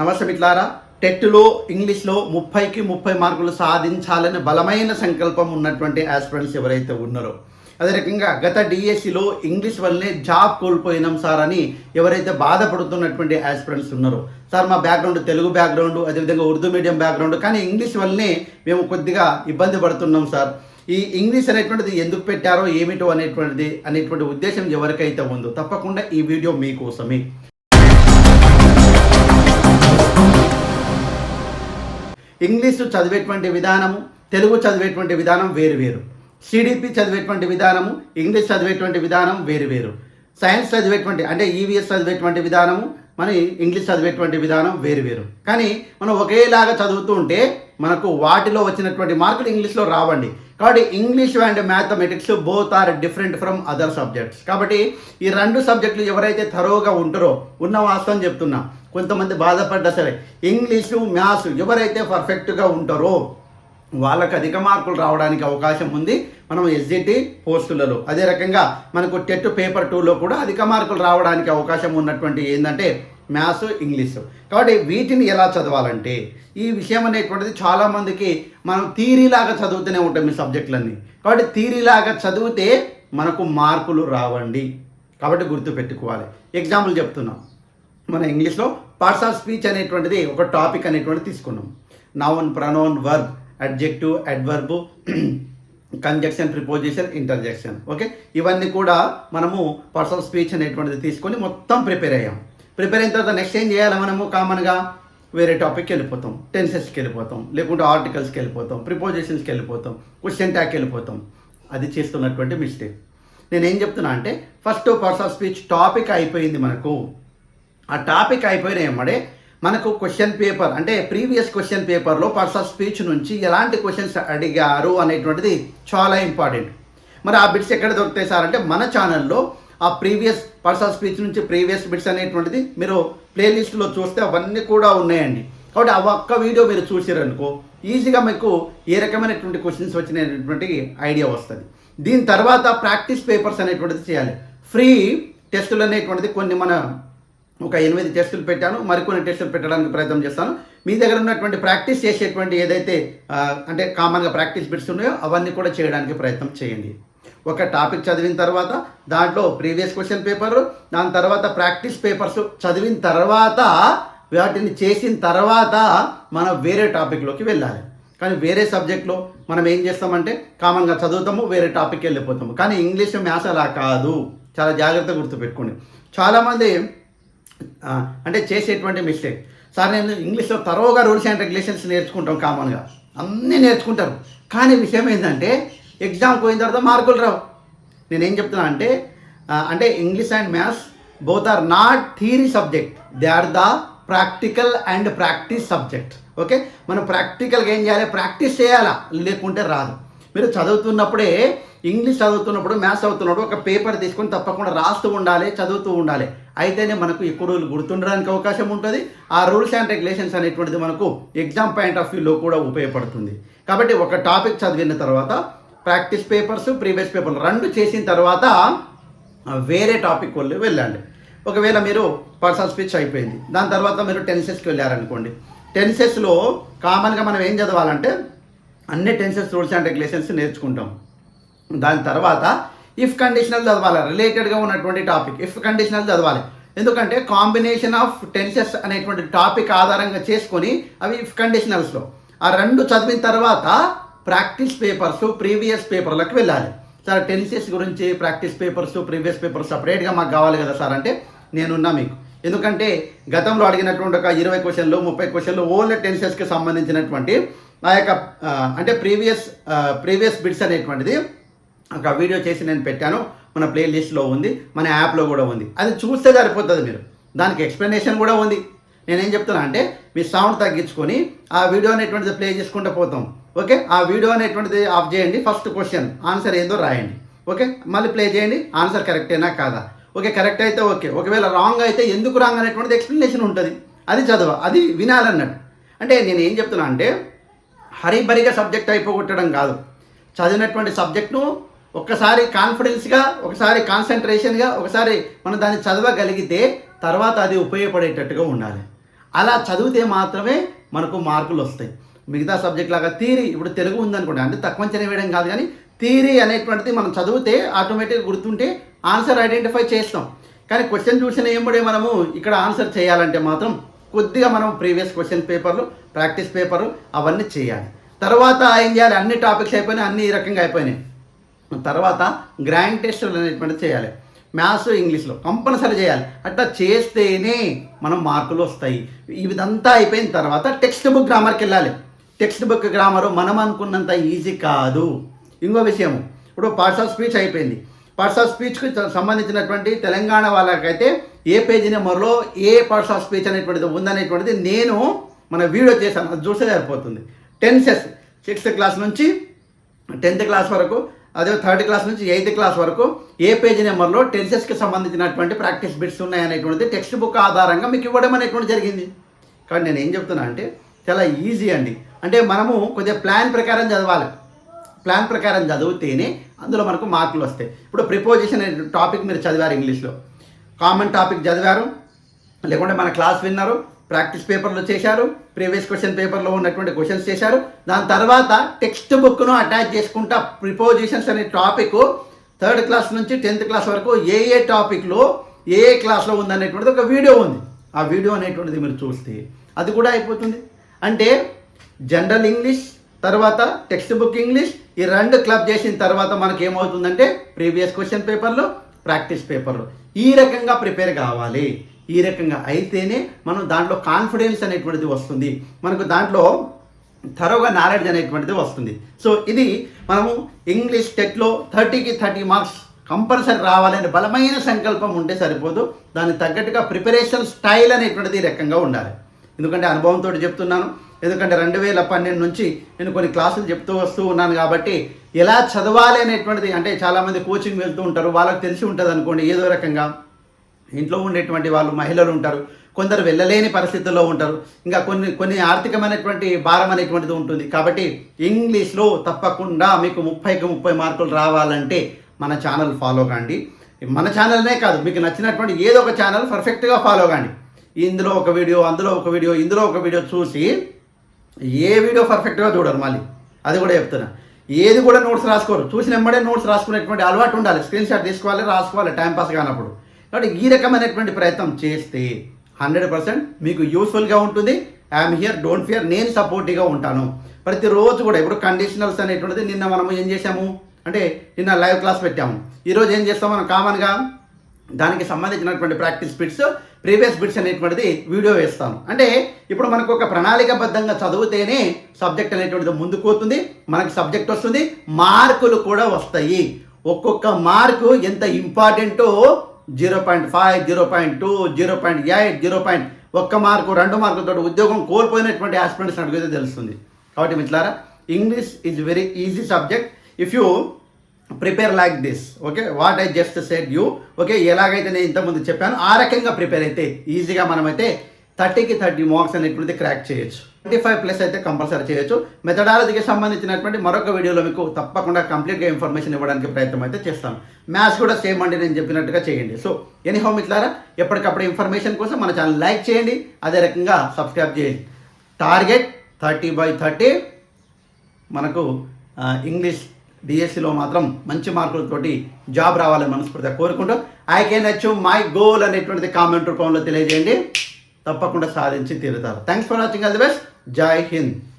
నమస్తే మిట్లారా టెట్లో ఇంగ్లీష్లో ముప్పైకి ముప్పై మార్కులు సాధించాలని బలమైన సంకల్పం ఉన్నటువంటి ఆస్పిరెంట్స్ ఎవరైతే ఉన్నారో అదే రకంగా గత డిఎస్సిలో ఇంగ్లీష్ వల్లనే జాబ్ కోల్పోయినాం సార్ అని ఎవరైతే బాధపడుతున్నటువంటి ఆస్పిరెంట్స్ ఉన్నారో సార్ మా బ్యాక్గ్రౌండ్ తెలుగు బ్యాక్గ్రౌండ్ అదేవిధంగా ఉర్దూ మీడియం బ్యాక్గ్రౌండ్ కానీ ఇంగ్లీష్ వల్లనే మేము కొద్దిగా ఇబ్బంది పడుతున్నాం సార్. ఈ ఇంగ్లీష్ అనేటువంటిది ఎందుకు పెట్టారో ఏమిటో అనేటువంటిది అనేటువంటి ఉద్దేశం ఎవరికైతే ఉందో తప్పకుండా ఈ వీడియో మీకోసమే. ఇంగ్లీషు చదివేటువంటి విధానము తెలుగు చదివేటువంటి విధానం వేరు వేరు. సిడిపి చదివేటువంటి విధానము ఇంగ్లీష్ చదివేటువంటి విధానం వేరు వేరు. సైన్స్ చదివేటువంటి అంటే ఈవీఎస్ చదివేటువంటి విధానము మన ఇంగ్లీష్ చదివేటువంటి విధానం వేరు వేరు. కానీ మనం ఒకేలాగా చదువుతూ ఉంటే మనకు వాటిలో వచ్చినటువంటి మార్కులు ఇంగ్లీష్లో రావండి. కాబట్టి English and mathematics both are different from other subjects కాబట్టి ఈ రెండు సబ్జెక్టులు ఎవరైతే తరోగా ఉంటారో ఉన్న వాస్తవం చెప్తున్నా కొంతమంది బాధపడ్డా సరే ఇంగ్లీషు మ్యాథ్స్ ఎవరైతే పర్ఫెక్ట్గా ఉంటారో వాళ్ళకు అధిక మార్కులు రావడానికి అవకాశం ఉంది. మనం ఎస్జిటి పోస్టులలో. అదే రకంగా మనకు టెట్ పేపర్ టూలో కూడా అధిక మార్కులు రావడానికి అవకాశం ఉన్నటువంటి ఏంటంటే మ్యాథ్స్ ఇంగ్లీషు. కాబట్టి వీటిని ఎలా చదవాలంటే ఈ విషయం అనేటువంటిది చాలామందికి మనం థీరీలాగా చదువుతూనే ఉంటాం ఈ సబ్జెక్టులన్నీ. కాబట్టి థీరీలాగా చదివితే మనకు మార్కులు రావండి. కాబట్టి గుర్తుపెట్టుకోవాలి ఎగ్జాంపుల్ చెప్తున్నాం. మన ఇంగ్లీష్లో పార్ట్స్ ఆఫ్ స్పీచ్ అనేటువంటిది ఒక టాపిక్ అనేటువంటిది తీసుకున్నాం. Noun pronoun verb adjective adverb conjunction preposition interjection okay ఇవన్నీ కూడా మనము పర్సనల్ స్పీచ్ అనేటువంటిది తీసుకొని మొత్తం ప్రిపేర్ అయ్యాం. ప్రిపేర్ అయిన తర్వాత నెక్స్ట్ ఏం చేయాలి మనము? కామన్గా వేరే టాపిక్కి వెళ్ళిపోతాం. టెన్సెస్కి వెళ్ళిపోతాం. లేకుంటే ఆర్టికల్స్కి వెళ్ళిపోతాం. ప్రిపోజిషన్స్కి వెళ్ళిపోతాం. క్వశ్చన్ ట్యాక్కి వెళ్ళిపోతాం. అది చేస్తున్నటువంటి మిస్టేక్ నేను ఏం చెప్తున్నా అంటే first parts of speech topic అయిపోయింది మనకు. ఆ టాపిక్ అయిపోయిన ఏమడే మనకు క్వశ్చన్ పేపర్ అంటే ప్రీవియస్ క్వశ్చన్ పేపర్లో పర్స్ ఆఫ్ స్పీచ్ నుంచి ఎలాంటి క్వశ్చన్స్ అడిగారు అనేటువంటిది చాలా ఇంపార్టెంట్ మరి ఆ బిట్స్ ఎక్కడ దొరుకుతాయి సార్ అంటే మన ఛానల్లో ఆ ప్రీవియస్ పర్సనల్ స్పీచ్ నుంచి ప్రీవియస్ బిట్స్ అనేటువంటిది మీరు ప్లేలిస్ట్లో చూస్తే అవన్నీ కూడా ఉన్నాయండి. కాబట్టి ఆ ఒక్క వీడియో మీరు చూసారనుకో ఈజీగా మీకు ఏ రకమైనటువంటి క్వశ్చన్స్ వచ్చినటువంటి ఐడియా వస్తుంది. దీని తర్వాత ప్రాక్టీస్ పేపర్స్ అనేటువంటిది చేయాలి. ఫ్రీ టెస్టులు అనేటువంటిది కొన్ని మన ఒక ఎనిమిది టెస్టులు పెట్టాను మరికొన్ని టెస్టులు పెట్టడానికి ప్రయత్నం చేస్తాను. మీ దగ్గర ఉన్నటువంటి ప్రాక్టీస్ చేసేటువంటి ఏదైతే అంటే కామన్గా ప్రాక్టీస్ బిట్స్ ఉన్నాయో అవన్నీ కూడా చేయడానికి ప్రయత్నం చేయండి. ఒక టాపిక్ చదివిన తర్వాత దాంట్లో ప్రీవియస్ క్వశ్చన్ పేపర్ దాని తర్వాత ప్రాక్టీస్ పేపర్స్ చదివిన తర్వాత వాటిని చేసిన తర్వాత మనం వేరే టాపిక్లోకి వెళ్ళాలి. కానీ వేరే సబ్జెక్ట్లో మనం ఏం చేస్తామంటే కామన్గా చదువుతాము వేరే టాపిక్కి వెళ్ళిపోతాము. కానీ ఇంగ్లీష్ మ్యాథ్స్ అలా కాదు. చాలా జాగ్రత్తగా గుర్తుపెట్టుకోండి. చాలామంది అంటే చేసేటువంటి మిస్టేక్. సార్ నేను ఇంగ్లీష్లో తరోగా రూల్స్ అండ్ రెగ్యులేషన్స్ నేర్చుకుంటాం కామన్గా. అన్నీ నేర్చుకుంటారు. కానీ విషయం ఏంటంటే ఎగ్జామ్ పోయిన తర్వాత మార్కులు రావు. నేనేం చెప్తున్నా అంటే అంటే English and maths both are not theory subject. They are the practical and practice subject. Okay? మనం ప్రాక్టికల్గా ఏం చేయాలి? ప్రాక్టీస్ చేయాలా? లేకుంటే రాదు. మీరు చదువుతున్నప్పుడే ఇంగ్లీష్ చదువుతున్నప్పుడు మ్యాథ్స్ చదువుతున్నప్పుడు ఒక పేపర్ తీసుకొని తప్పకుండా రాస్తూ ఉండాలి చదువుతూ ఉండాలి. అయితేనే మనకు ఎక్కువ రోజులు గుర్తుండడానికి అవకాశం ఉంటుంది. ఆ రూల్స్ అండ్ రెగ్యులేషన్స్ అనేటువంటిది మనకు ఎగ్జామ్ పాయింట్ ఆఫ్ వ్యూలో కూడా ఉపయోగపడుతుంది. కాబట్టి ఒక టాపిక్ చదివిన తర్వాత ప్రాక్టీస్ పేపర్స్ ప్రీవియస్ పేపర్లు రెండు చేసిన తర్వాత వేరే టాపిక్ వాళ్ళు వెళ్ళండి. ఒకవేళ మీరు పర్సనల్ స్పీచ్ అయిపోయింది. దాని తర్వాత మీరు టెన్సెస్కి వెళ్ళారనుకోండి. టెన్సెస్లో కామన్గా మనం ఏం చదవాలంటే అన్ని టెన్సెస్ రూల్స్ అండ్ రెగ్యులేషన్స్ నేర్చుకుంటాం. దాని తర్వాత ఇఫ్ కండిషనల్ చదవాలి. రిలేటెడ్గా ఉన్నటువంటి టాపిక్ ఇఫ్ కండిషనల్ చదవాలి. ఎందుకంటే కాంబినేషన్ ఆఫ్ టెన్సెస్ అనేటువంటి టాపిక్ ఆధారంగా చేసుకొని అవి ఇఫ్ కండిషనల్స్లో ఆ రెండు చదివిన తర్వాత ప్రాక్టీస్ పేపర్స్ ప్రీవియస్ పేపర్లకు వెళ్ళాలి. సార్ టెన్సెస్ గురించి ప్రాక్టీస్ పేపర్స్ ప్రీవియస్ పేపర్స్ సపరేట్గా మాకు కావాలి కదా సార్ అంటే నేనున్నా మీకు. ఎందుకంటే గతంలో అడిగినటువంటి ఒక ఇరవై క్వశ్చన్లు ముప్పై క్వశ్చన్లు ఓన్లీ టెన్సెస్కి సంబంధించినటువంటి నా యొక్క అంటే ప్రీవియస్ ప్రీవియస్ బిట్స్ అనేటువంటిది ఒక వీడియో చేసి నేను పెట్టాను. మన ప్లేలిస్ట్లో ఉంది మన యాప్లో కూడా ఉంది. అది చూస్తే సరిపోతుంది మీరు. దానికి ఎక్స్ప్లెనేషన్ కూడా ఉంది. నేనేం చెప్తున్నా అంటే మీ సౌండ్ తగ్గించుకొని ఆ వీడియో అనేటువంటిది ప్లే చేసుకుంటూ పోతాం. ఓకే? ఆ వీడియో అనేటువంటిది ఆఫ్ చేయండి. ఫస్ట్ క్వశ్చన్ ఆన్సర్ ఏందో రాయండి. ఓకే? మళ్ళీ ప్లే చేయండి. ఆన్సర్ కరెక్టేనా కాదా? ఓకే కరెక్ట్ అయితే ఓకే. ఒకవేళ రాంగ్ అయితే ఎందుకు రాంగ్ అనేటువంటిది ఎక్స్ప్లెనేషన్ ఉంటుంది. అది చదవ అది వినాలన్నట్టు. అంటే నేను ఏం చెప్తున్నా అంటే హరిబరిగా సబ్జెక్ట్ అయిపోగొట్టడం కాదు. చదివినటువంటి సబ్జెక్ట్ను ఒక్కసారి కాన్ఫిడెన్స్గా ఒకసారి కాన్సన్ట్రేషన్గా ఒకసారి మనం దాన్ని చదవగలిగితే తర్వాత అది ఉపయోగపడేటట్టుగా ఉండాలి. అలా చదివితే మాత్రమే మనకు మార్కులు వస్తాయి. మిగతా సబ్జెక్ట్ లాగా థీరీ ఇప్పుడు తెలుగు ఉందనుకోండి అంటే తక్కువ అంచనా వేయడం కాదు కానీ థీరీ అనేటువంటిది మనం చదివితే ఆటోమేటిక్గా గుర్తుంటే ఆన్సర్ ఐడెంటిఫై చేస్తాం. కానీ క్వశ్చన్ చూసిన ఏముడే మనము ఇక్కడ ఆన్సర్ చేయాలంటే మాత్రం కొద్దిగా మనం ప్రీవియస్ క్వశ్చన్ పేపర్లు ప్రాక్టీస్ పేపర్లు అవన్నీ చేయాలి. తర్వాత ఏం చేయాలి? అన్ని టాపిక్స్ అయిపోయినాయి అన్ని ఈ రకంగా అయిపోయినాయి. తర్వాత గ్రాండ్ టెస్టులు అనేటువంటిది చేయాలి. మ్యాథ్స్ ఇంగ్లీష్లో కంపల్సరీ చేయాలి. అట్లా చేస్తేనే మనం మార్కులు వస్తాయి. ఇదంతా అయిపోయిన తర్వాత టెక్స్ట్ బుక్ గ్రామర్కి వెళ్ళాలి. టెక్స్ట్ బుక్ గ్రామరు మనం అనుకున్నంత ఈజీ కాదు. ఇంకో విషయం ఇప్పుడు పార్ట్స్ ఆఫ్ స్పీచ్ అయిపోయింది. పార్ట్స్ ఆఫ్ స్పీచ్కి సంబంధించినటువంటి తెలంగాణ వాళ్ళకైతే ఏ పేజీ నెంబర్లో ఏ పార్ట్స్ ఆఫ్ స్పీచ్ అనేటువంటిది ఉందనేటువంటిది నేను మన వీడియో చేశాను. అది చూస్తే సరిపోతుంది. టెన్సెస్ సిక్స్త్ క్లాస్ నుంచి టెన్త్ క్లాస్ వరకు అదే థర్డ్ క్లాస్ నుంచి ఎయిత్ క్లాస్ వరకు ఏ పేజీ నెంబర్లో టెన్సెస్కి సంబంధించినటువంటి ప్రాక్టీస్ బిట్స్ ఉన్నాయనేటువంటిది టెక్స్ట్ బుక్ ఆధారంగా మీకు ఇవ్వడం అనేటువంటి జరిగింది. కానీ నేను ఏం చెప్తున్నా అంటే చాలా ఈజీ అండి. అంటే మనము కొద్దిగా ప్లాన్ ప్రకారం చదవాలి. ప్లాన్ ప్రకారం చదివితేనే అందులో మనకు మార్కులు వస్తాయి. ఇప్పుడు ప్రిపోజిషన్ అనే టాపిక్ మీరు చదివారు ఇంగ్లీష్లో. కామన్ టాపిక్ చదివారు లేకుంటే మన క్లాస్ విన్నారు ప్రాక్టీస్ పేపర్లో చేశారు ప్రీవియస్ క్వశ్చన్ పేపర్లో ఉన్నటువంటి క్వశ్చన్స్ చేశారు. దాని తర్వాత టెక్స్ట్ బుక్ను అటాచ్ చేసుకుంటా ప్రిపోజిషన్స్ అనే టాపిక్ థర్డ్ క్లాస్ నుంచి టెన్త్ క్లాస్ వరకు ఏ ఏ టాపిక్లో ఏ ఏ క్లాస్లో ఉందనేటువంటిది ఒక వీడియో ఉంది. ఆ వీడియో అనేటువంటిది మీరు చూస్తే అది కూడా అయిపోతుంది. అంటే జనరల్ ఇంగ్లీష్ తర్వాత టెక్స్ట్ బుక్ ఇంగ్లీష్ ఈ రెండు క్లబ్ చేసిన తర్వాత మనకి ఏమవుతుందంటే ప్రీవియస్ క్వశ్చన్ పేపర్లు ప్రాక్టీస్ పేపర్లు. ఈ రకంగా ప్రిపేర్ కావాలి. ఈ రకంగా అయితేనే మనం దాంట్లో కాన్ఫిడెన్స్ అనేటువంటిది వస్తుంది. మనకు దాంట్లో థరోగా నాలెడ్జ్ అనేటువంటిది వస్తుంది. సో ఇది మనము ఇంగ్లీష్ టెట్లో థర్టీకి థర్టీ మార్క్స్ కంపల్సరీ రావాలనే బలమైన సంకల్పం ఉంటే సరిపోదు. దానికి తగ్గట్టుగా ప్రిపరేషన్ స్టైల్ అనేటువంటిది ఈ రకంగా ఉండాలి. ఎందుకంటే అనుభవంతో చెప్తున్నాను. ఎందుకంటే రెండు వేల పన్నెండు నుంచి నేను కొన్ని క్లాసులు చెప్తూ వస్తూ ఉన్నాను కాబట్టి ఎలా చదవాలి అనేటువంటిది అంటే చాలామంది కోచింగ్ వెళ్తూ ఉంటారు. వాళ్ళకి తెలిసి ఉంటుంది అనుకోండి ఏదో రకంగా. ఇంట్లో ఉండేటువంటి వాళ్ళు మహిళలు ఉంటారు కొందరు వెళ్ళలేని పరిస్థితుల్లో ఉంటారు. ఇంకా కొన్ని కొన్ని ఆర్థికమైనటువంటి భారం అనేటువంటిది ఉంటుంది. కాబట్టి ఇంగ్లీష్లో తప్పకుండా మీకు ముప్పైకి ముప్పై మార్కులు రావాలంటే మన ఛానల్ ఫాలో కాండి. మన ఛానల్నే కాదు మీకు నచ్చినటువంటి ఏదో ఒక ఛానల్ పర్ఫెక్ట్గా ఫాలో కాండి. ఇందులో ఒక వీడియో అందులో ఒక వీడియో ఇందులో ఒక వీడియో చూసి ఏ వీడియో పర్ఫెక్ట్గా చూడరు మళ్ళీ. అది కూడా చెప్తున్నా. ఏది కూడా నోట్స్ రాసుకోరు. చూసిన వెంబడే నోట్స్ రాసుకునేటువంటి అలవాటు ఉండాలి. స్క్రీన్ షాట్ తీసుకోవాలి రాసుకోవాలి టైంపాస్ కానప్పుడు. కాబట్టి ఈ రకమైనటువంటి ప్రయత్నం చేస్తే హండ్రెడ్ పర్సెంట్ మీకు యూస్ఫుల్గా ఉంటుంది. ఐఎమ్ హియర్ డోంట్ ఫియర్ నేను సపోర్టివ్గా ఉంటాను. ప్రతిరోజు కూడా ఇప్పుడు కండిషనల్స్ అనేటువంటిది నిన్న మనము ఏం చేసాము అంటే నిన్న లైవ్ క్లాస్ పెట్టాము. ఈరోజు ఏం చేస్తాం మనం కామన్గా దానికి సంబంధించినటువంటి ప్రాక్టీస్ బిట్స్ ప్రీవియస్ బిట్స్ అనేటువంటిది వీడియో వేస్తాను అంటే ఇప్పుడు మనకు ఒక ప్రణాళికబద్ధంగా చదివితేనే సబ్జెక్ట్ అనేటువంటిది ముందుకు పోతుంది మనకి సబ్జెక్ట్ వస్తుంది మార్కులు కూడా వస్తాయి. ఒక్కొక్క మార్కు ఎంత ఇంపార్టెంటో zero point five zero point two zero point eight zero point ఒక్క మార్కు రెండు మార్కులతో ఉద్యోగం కోల్పోయినటువంటి ఆస్పిరెంట్స్ అడిగితే తెలుస్తుంది. కాబట్టి మిట్లారా English is very easy subject if you prepare like this okay what I just set you okay ఎలాగైతే నేను ఇంతకుముందు చెప్పాను ఆ రకంగా ప్రిపేర్ అయితే ఈజీగా మనమైతే థర్టీకి థర్టీ మార్క్స్ అనేటువంటిది క్రాక్ చేయొచ్చు. ట్వంటీ ఫైవ్ ప్లస్ అయితే కంపల్సరీ చేయొచ్చు. మెథడాలజీకి సంబంధించినటువంటి మరొక వీడియోలో మీకు తప్పకుండా కంప్లీట్గా ఇన్ఫర్మేషన్ ఇవ్వడానికి ప్రయత్నం అయితే చేస్తాను. మ్యాథ్స్ కూడా సేమ్ అండి నేను చెప్పినట్టుగా చేయండి. సో ఎనీ హోమ్ ఇట్లారా ఎప్పటికప్పుడు ఇన్ఫర్మేషన్ కోసం మన ఛానల్ లైక్ చేయండి. అదే రకంగా సబ్స్క్రైబ్ చేయండి. టార్గెట్ థర్టీ బై థర్టీ మనకు ఇంగ్లీష్ డిఎస్సిలో మాత్రం మంచి మార్కులతోటి జాబ్ రావాలని మనస్ఫూర్తిగా కోరుకుంటూ I can achieve my goal అనేటువంటిది కామెంట్ రూపంలో తెలియజేయండి. తప్పకుండా సాధించి తీరుతారు. Thanks for watching all the best जय हिंद।